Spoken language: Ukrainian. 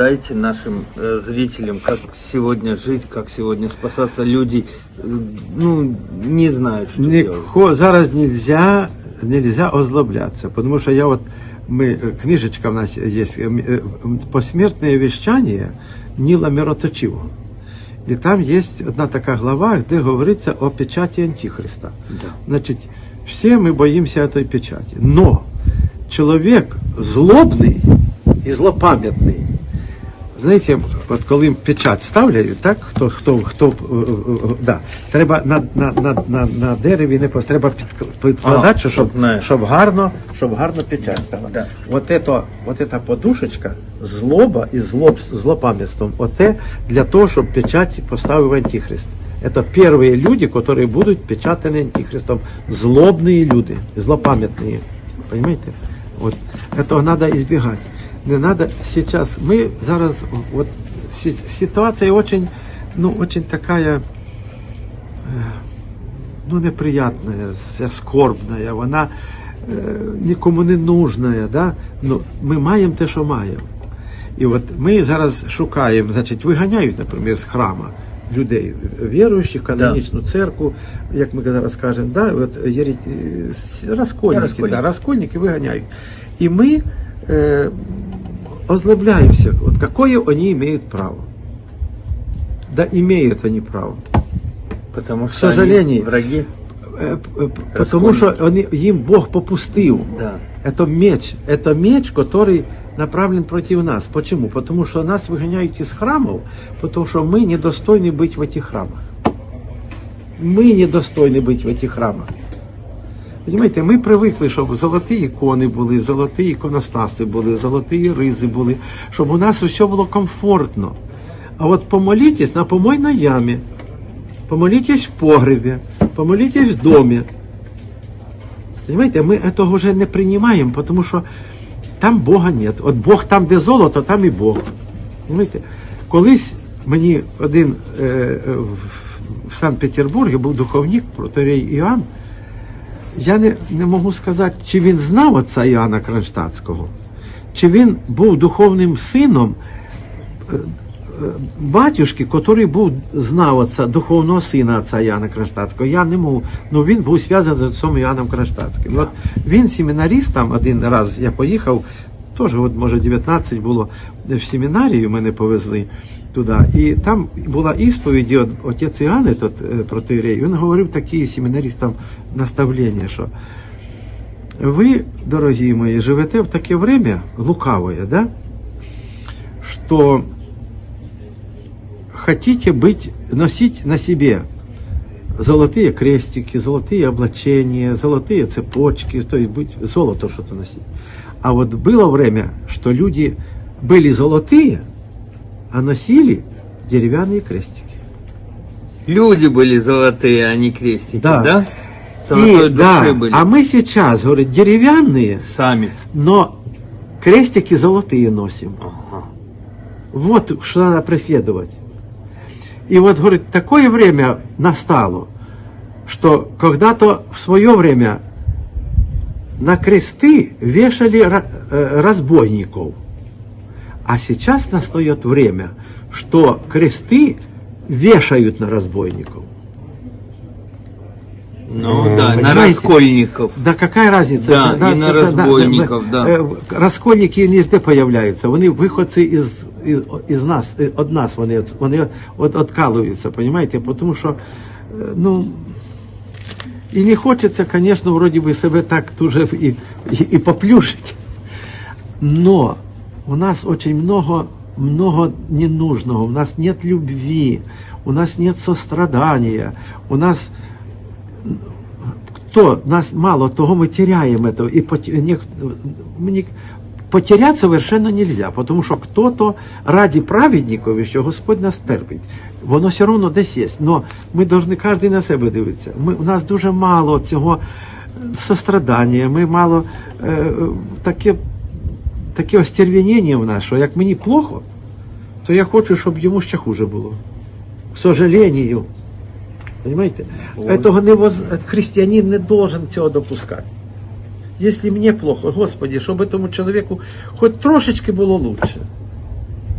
дайте нашим э, зрителям, как сегодня жить, как сегодня спасаться. Люди, э, ну, не знают, что делать. Ніхо, зараз нельзя, нельзя озлобляться, потому что я вот, мы, э, книжечка у нас есть, э, э, «Посмертное вещание Ніла Мироточивого». І там є одна така глава, де говориться о печаті Антихриста. Да. Значить, всі ми боїмося цієї печаті. Но чоловік злобний і злопам'ятний. Знаєте, от коли печать ставлять, так, хто, хто, хто, е, е, е, да, треба на, на, на, на, на дереві не просто, треба під- підкладати, А, щоб, щоб не- щоб гарно, щоб гарно печать стала. Да. Вот это, вот эта подушечка, злоба і злоб, злопам'ятством, оте для того, щоб печать поставив Антихрист. Это первые люди, которые будут печатаны Антихристом. Злобные люди, злопамятные. Понимаете? Вот. Этого надо избегать. Не надо сейчас. Мы зараз, вот ситуация очень, ну, очень такая, э, ну, неприятная, скорбная, вона е, нікому не нужна. Да? Ну, ми маємо те, що маємо. І от ми зараз шукаємо, значить, виганяють, наприклад, з храма людей, віруючих, канонічну церкву, як ми зараз кажемо, да? от, єрі- Розкольники. Да, розкольники виганяють. І ми е, озлобляємося, от какое вони мають право. Да, имеют они право. Потому К что они сожалению. враги. Е, п- п- Тому що вони, їм Бог попустив. Да. Это меч. Это меч, который направлен против нас. Почему? Потому что нас выгоняют из храмов, потому что мы недостойны быть в этих храмах. Мы недостойны быть в этих храмах. Понимаєте, ми привикли, щоб золоті ікони були, золоті іконостаси були, золоті ризи були, щоб у нас все було комфортно. А от помолитесь на помойной ямі, помолитесь в погребі, помолитесь в домі. Понимаете, мы этого уже не принимаем, потому что там Бога нет. От Бог там, де золото, там і Бог. Понимаете? Колись мені один е, е, в- Санкт-Петербургі був духовник, протерей Іоанн. Я не, не можу сказати, чи він знав отця Іоанна Кронштадтського, чи він був духовним сином батюшки, який був знав отця, духовного сина отця Яна Кронштадтського. Я не можу, ну він був зв'язаний з отцом Яном Кронштадтським. От він семінаріст там один раз я поїхав, теж от, може 19 було в семінарію, мене повезли туди. І там була ісповідь, і от, отець Іоанн, тот е, протиерей, він говорив такі семінаристам наставлення, що ви, дорогі мої, живете в таке время лукавое, да? что хотите быть, носить на себе золотые крестики, золотые облачения, золотые цепочки, то есть быть золото что-то носить. А вот было время, что люди были золотые, а носили деревянные крестики. Люди были золотые, а не крестики, Да. да? И, Золотой да, душе были. а мы сейчас, говорит, деревянные, Сами. но крестики золотые носим. Ага. Вот что надо преследовать. И вот, говорит, такое время настало, что когда-то в свое время на кресты вешали э, разбойников. А сейчас настает время, что кресты вешают на разбойников. Ну да, на Понимаете? раскольников. Да какая разница? Да, и на разбойников, да. Е, Розкольники не де появляються. Вони виходці із, із, із нас, е, од нас вони, вони от, откалуються, понимаете? Тому що, е, ну, і не хочеться, звісно, вроді би себе так дуже і, і, і поплюшить. Но у нас очень много, много ненужного, у нас нет любви, у нас нет сострадания, у нас кто нас мало того мы теряем это. И потерять совершенно нельзя, потому що кто-то ради праведників, що Господь нас терпить, воно все одно десь є. Но ми повинні кожен на себе дивитися. Ми, у нас дуже мало цього сострадання, ми мало е, е, таке, таке остервенення, в нас, що як мені плохо, то я хочу, щоб йому ще хуже було. К сожалению. Понимаете? Этого невоз... христианин не должен цього допускати. Если мне плохо, Господи, щоб этому человеку хоть трошечки було лучше.